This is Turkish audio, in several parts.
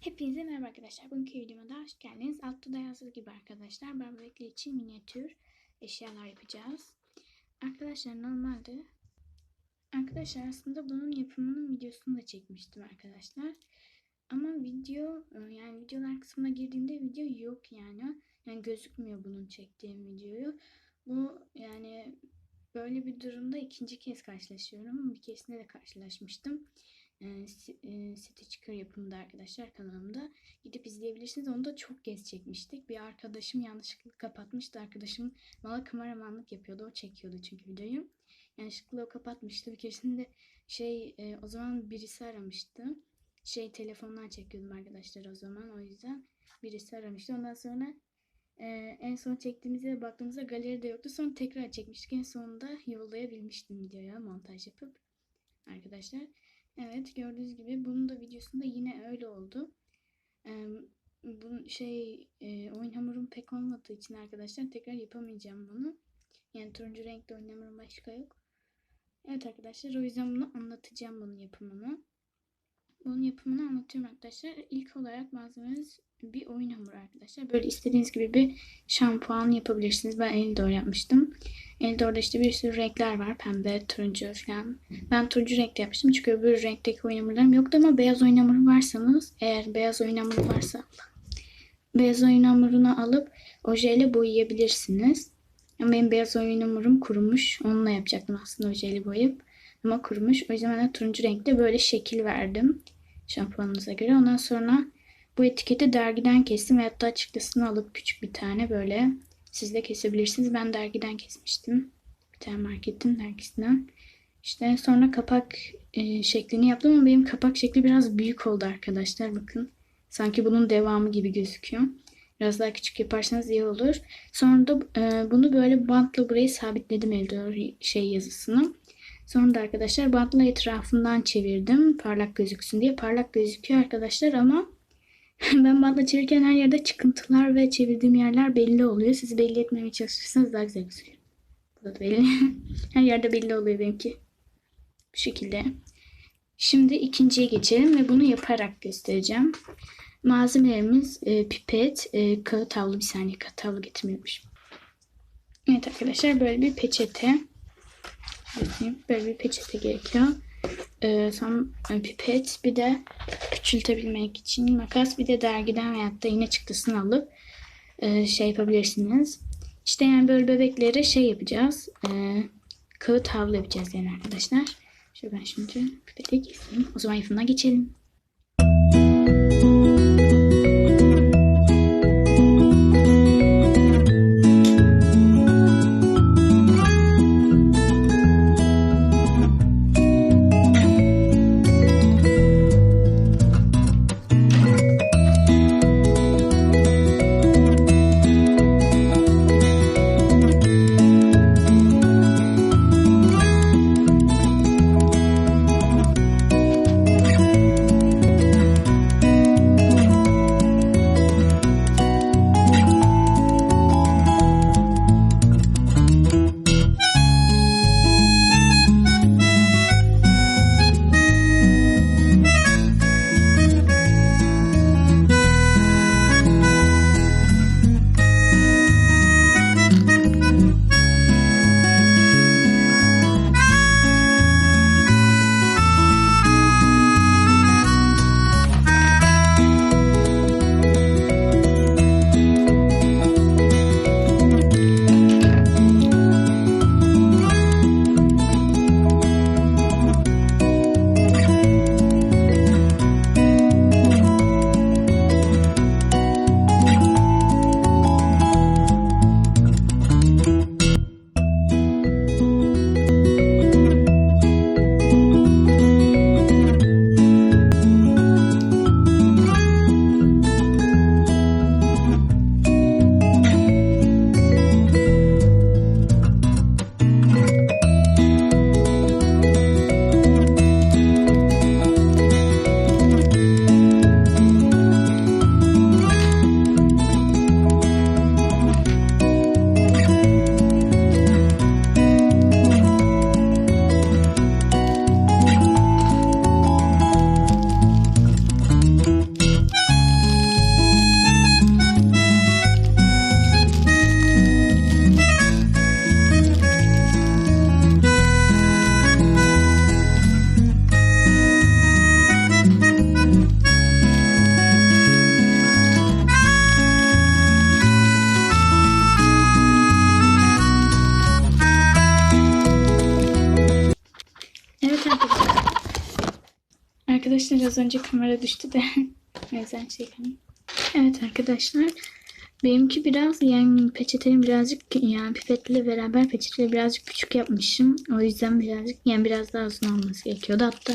Hepinize merhaba arkadaşlar. Bugünkü videoma hoş geldiniz. Altta da yazdığı gibi arkadaşlar bebekler için minyatür eşyalar yapacağız. Arkadaşlar normalde arkadaşlar aslında bunun yapımının videosunu da çekmiştim arkadaşlar. Ama video e, yani videolar kısmına girdiğimde video yok yani. Yani gözükmüyor bunun çektiğim videoyu. Bu yani böyle bir durumda ikinci kez karşılaşıyorum. Bir keresinde de karşılaşmıştım e, Stitchker yapımında arkadaşlar kanalımda. Gidip izleyebilirsiniz. Onu da çok kez çekmiştik. Bir arkadaşım yanlışlıkla kapatmıştı. Arkadaşım bana kameramanlık yapıyordu. O çekiyordu çünkü videoyu. Yanlışlıkla o kapatmıştı. Bir keresinde şey e, o zaman birisi aramıştı. Şey telefondan çekiyordum arkadaşlar o zaman. O yüzden birisi aramıştı. Ondan sonra e, en son çektiğimizde baktığımızda galeride yoktu. Sonra tekrar çekmiştik. En sonunda yollayabilmiştim videoya montaj yapıp arkadaşlar. Evet gördüğünüz gibi bunun da videosunda yine öyle oldu. Ee, bu şey e, oyun hamurum pek olmadığı için arkadaşlar tekrar yapamayacağım bunu. Yani turuncu renkte oyun hamurum başka yok. Evet arkadaşlar o yüzden bunu anlatacağım bunun yapımını. Bunun yapımını anlatıyorum arkadaşlar. İlk olarak malzememiz bir oyun hamuru arkadaşlar. Böyle istediğiniz gibi bir şampuan yapabilirsiniz. Ben Eldor yapmıştım. Eldor'da işte bir sürü renkler var. Pembe, turuncu falan. Ben turuncu renkte yapmıştım. Çünkü öbür renkteki oyun hamurlarım yoktu ama beyaz oyun hamuru varsanız eğer beyaz oyun hamuru varsa beyaz oyun hamurunu alıp ojeyle boyayabilirsiniz. Ama benim beyaz oyun hamurum kurumuş. Onunla yapacaktım aslında ojeyle boyayıp. Ama kurumuş. O yüzden ben turuncu renkte böyle şekil verdim. Şampuanınıza göre. Ondan sonra bu etiketi dergiden kestim ve hatta çıktısını alıp küçük bir tane böyle siz de kesebilirsiniz. Ben dergiden kesmiştim. Bir tane marketin dergisinden. İşte sonra kapak e, şeklini yaptım ama benim kapak şekli biraz büyük oldu arkadaşlar. Bakın. Sanki bunun devamı gibi gözüküyor. Biraz daha küçük yaparsanız iyi olur. Sonra da e, bunu böyle bantla buraya sabitledim elde şey yazısını. Sonra da arkadaşlar bantla etrafından çevirdim. Parlak gözüksün diye. Parlak gözüküyor arkadaşlar ama ben bantla çevirirken her yerde çıkıntılar ve çevirdiğim yerler belli oluyor. Sizi belli etmemeye çalışırsanız daha güzel gözüküyor. Burada da belli. her yerde belli oluyor benimki. Bu şekilde. Şimdi ikinciye geçelim ve bunu yaparak göstereceğim. Malzemelerimiz e, pipet, e, kağıt havlu. Bir saniye kağıt havlu getirmiyormuş. Evet arkadaşlar böyle bir peçete. Böyle bir peçete gerekiyor. Ee, sonra pipet bir de küçültebilmek için makas bir de dergiden veyahut da yine çıktısını alıp e, şey yapabilirsiniz. İşte yani böyle bebekleri şey yapacağız. E, kağıt havlu yapacağız yani arkadaşlar. Şöyle ben şimdi pipeti keseyim. O zaman yapımına geçelim. Biraz önce kamera düştü de. o yüzden şey. Evet arkadaşlar. Benimki biraz yani peçeteyi birazcık yani pipetle beraber peçeteyi birazcık küçük yapmışım. O yüzden birazcık yani biraz daha uzun olması gerekiyordu. Hatta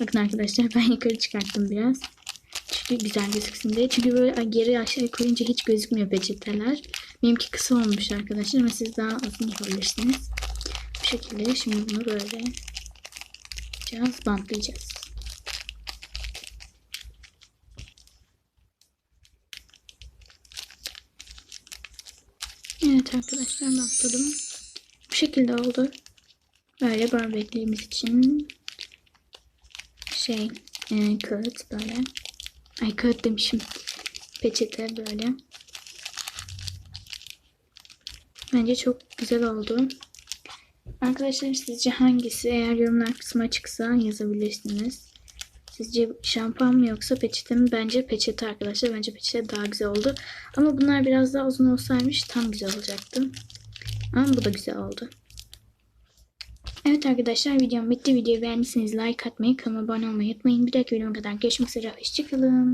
bakın arkadaşlar ben yukarı çıkarttım biraz. Çünkü güzel gözüksün diye. Çünkü böyle geri aşağı koyunca hiç gözükmüyor peçeteler. Benimki kısa olmuş arkadaşlar ama siz daha uzun yapabilirsiniz. Bu şekilde şimdi bunu böyle yapacağız, bantlayacağız. Evet arkadaşlar bantladım. Bu şekilde oldu. Böyle barbeklerimiz için şey e, kağıt böyle. Ay kağıt demişim. Peçete böyle. Bence çok güzel oldu. Arkadaşlar sizce hangisi? Eğer yorumlar kısmı açıksa yazabilirsiniz. Sizce şampuan mı yoksa peçete mi? Bence peçete arkadaşlar. Bence peçete daha güzel oldu. Ama bunlar biraz daha uzun olsaymış tam güzel olacaktı. Ama bu da güzel oldu. Evet arkadaşlar videom bitti. Videoyu beğendiyseniz like atmayı, kanalıma abone olmayı unutmayın. Bir dahaki videoma kadar görüşmek üzere. Hoşçakalın.